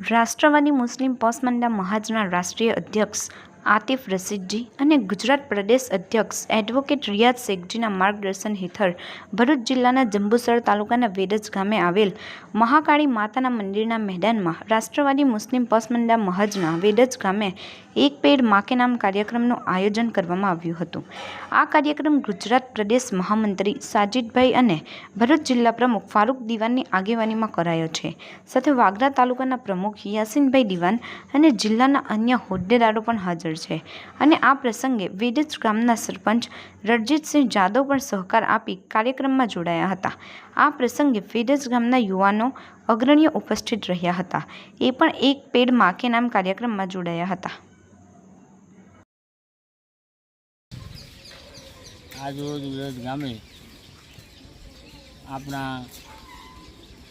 રાષ્ટ્રવાદી મુસ્લિમ પસમંદા મહાજના રાષ્ટ્રીય અધ્યક્ષ આતિફ રશીદજી અને ગુજરાત પ્રદેશ અધ્યક્ષ એડવોકેટ રિયાઝ શેખજીના માર્ગદર્શન હેઠળ ભરૂચ જિલ્લાના જંબુસર તાલુકાના વેડજ ગામે આવેલ મહાકાળી માતાના મંદિરના મેદાનમાં રાષ્ટ્રવાદી મુસ્લિમ પસમંદા મહજના વેડજ ગામે એક પેડ માકે નામ કાર્યક્રમનું આયોજન કરવામાં આવ્યું હતું. આ કાર્યક્રમ ગુજરાત પ્રદેશ મહામંત્રી સાજિદભાઈ અને ભરૂચ જિલ્લા પ્રમુખ ફારૂક દિવાનની આગેવાનીમાં કરાયો છે. સાથે વાગરા તાલુકાના પ્રમુખ યાસીનભાઈ દિવાન અને જિલ્લાના અન્ય હોદ્દેદારો પણ હાજર છે. અને આ પ્રસંગે વેડજ ગામના સરપંચ રણજીતસિંહ જાદવ પણ સહકાર આપી કાર્યક્રમમાં જોડાયા હતા. આ પ્રસંગે વેડજ ગામના યુવાનો અગ્રણીઓ ઉપસ્થિત રહ્યા હતા. એ પણ એક પેડમાં નામ કાર્યક્રમમાં જોડાયા હતા. આજ રોજ ગામે આપણા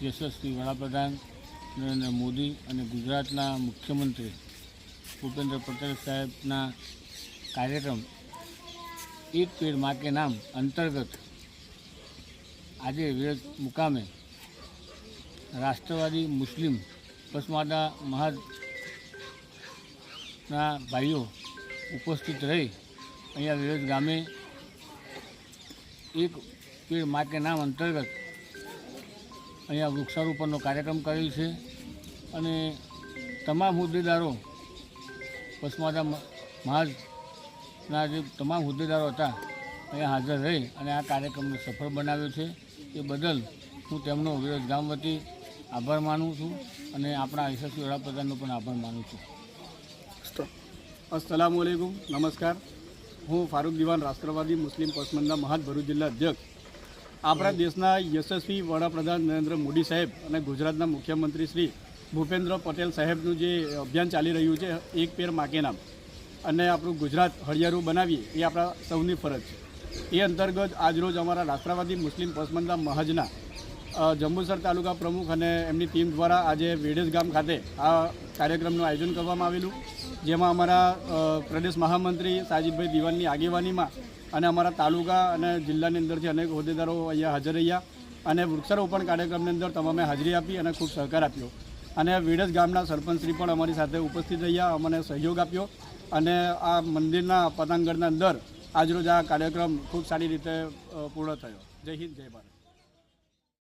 યશસ્વી વડાપ્રધાન નરેન્દ્ર મોદી અને ગુજરાતના મુખ્યમંત્રી ભૂપેન્દ્ર પટેલ સાહેબના કાર્યક્રમ એક પેડ માકે નામ અંતર્ગત આજે વિરોધ મુકામે રાષ્ટ્રવાદી મુસ્લિમ પસમાદા મહાજના ભાઈઓ ઉપસ્થિત રહી અહીંયા વિરોધ ગામે એક પેડ માકે નામ અંતર્ગત અહીંયા વૃક્ષારોપણનો કાર્યક્રમ કરેલ છે અને તમામ હોદ્દેદારો પસમાદા મહાજના જે તમામ હોદ્દેદારો હતા, અહીંયા હાજર રહી અને આ કાર્યક્રમને સફળ બનાવ્યો છે. એ બદલ હું તેમનો વિરોધ ગામ વતી આભાર માનું છું અને આપણા યશસ્વી વડાપ્રધાનનો પણ આભાર માનું છું. અસલામ વાલેકુમ નમસ્કાર. હું ફારૂક દિવાન, રાષ્ટ્રવાદી મુસ્લિમ પસમંદના મહાજ ભરૂચ જિલ્લા અધ્યક્ષ. આપણા દેશના યશસ્વી વડાપ્રધાન નરેન્દ્ર મોદી સાહેબ અને ગુજરાતના મુખ્યમંત્રી શ્રી ભૂપેન્દ્ર પટેલ સાહેબનું જે અભિયાન ચાલી રહ્યું છે, એક પેર માકેનામ અને આપણું ગુજરાત હળિયારું બનાવીએ, એ આપણા સૌની ફરજ છે. એ અંતર્ગત આજરોજ અમારા રાષ્ટ્રવાદી મુસ્લિમ પસમંદા મહાજના જંબુસર તાલુકા પ્રમુખ અને એમની ટીમ દ્વારા આજે વેડેસ ગામ ખાતે આ કાર્યક્રમનું આયોજન કરવામાં આવેલું. જેમાં અમારા પ્રદેશ મહામંત્રી સાજીદભાઈ દિવાનની આગેવાનીમાં અને અમારા તાલુકા અને જિલ્લાની અંદરથી અનેક હોદ્દેદારો અહીંયા હાજર રહ્યા. અને વૃક્ષારોપણ કાર્યક્રમની અંદર તમામે હાજરી આપી અને ખૂબ સહકાર આપ્યો. અને વિડજ ગામના સરપંચશ્રી પણ અમારી સાથે ઉપસ્થિત રહ્યા, અમને સહયોગ આપ્યો અને આ મંદિરના પતાંગણના અંદર આજરોજ આ કાર્યક્રમ ખૂબ સારી રીતે પૂર્ણ થયો. જય હિન્દ, જય ભારત.